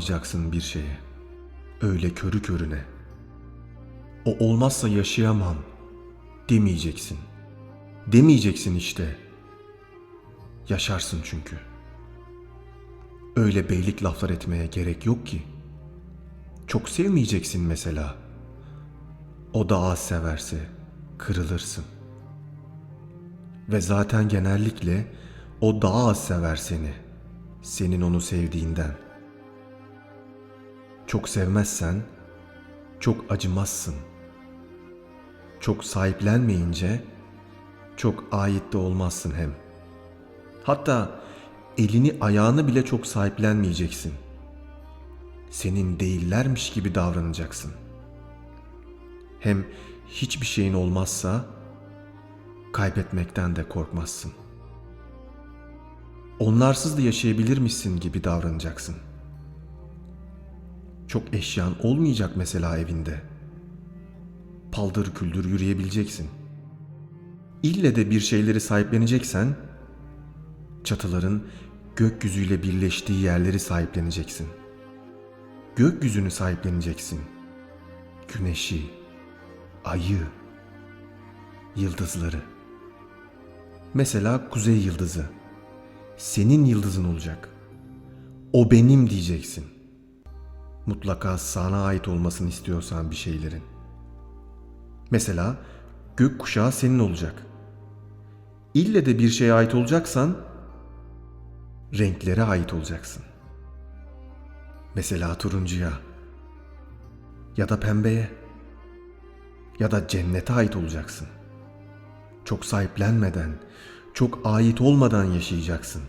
bakmayacaksın bir şeye. Öyle körü körüne. O olmazsa yaşayamam demeyeceksin. Demeyeceksin işte. Yaşarsın çünkü. Öyle beylik laflar etmeye gerek yok ki. Çok sevmeyeceksin mesela. O da az severse kırılırsın. Ve zaten genellikle o daha az sever seni. Senin onu sevdiğinden. Çok sevmezsen çok acımazsın. Çok sahiplenmeyince çok ait de olmazsın hem. Hatta elini ayağını bile çok sahiplenmeyeceksin. Senin değillermiş gibi davranacaksın. Hem hiçbir şeyin olmazsa kaybetmekten de korkmazsın. Onlarsız da yaşayabilirmişsin gibi davranacaksın. Çok eşyan olmayacak mesela evinde. Paldır küldür yürüyebileceksin. İlle de bir şeyleri sahipleneceksen, çatıların gökyüzüyle birleştiği yerleri sahipleneceksin. Gökyüzünü sahipleneceksin. Güneşi, ayı, yıldızları. Mesela kuzey yıldızı. Senin yıldızın olacak. O benim diyeceksin. Mutlaka sana ait olmasını istiyorsan bir şeylerin. Mesela gökkuşağı senin olacak. İlle de bir şeye ait olacaksan renklere ait olacaksın. Mesela turuncuya ya da pembeye ya da cennete ait olacaksın. Çok sahiplenmeden, çok ait olmadan yaşayacaksın.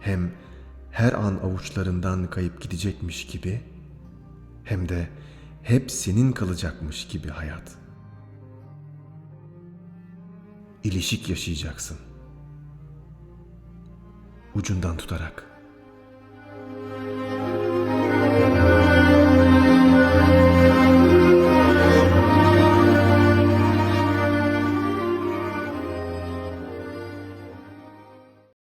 Hem her an avuçlarından kayıp gidecekmiş gibi hem de hep senin kalacakmış gibi hayat. İlişik yaşayacaksın. Ucundan tutarak.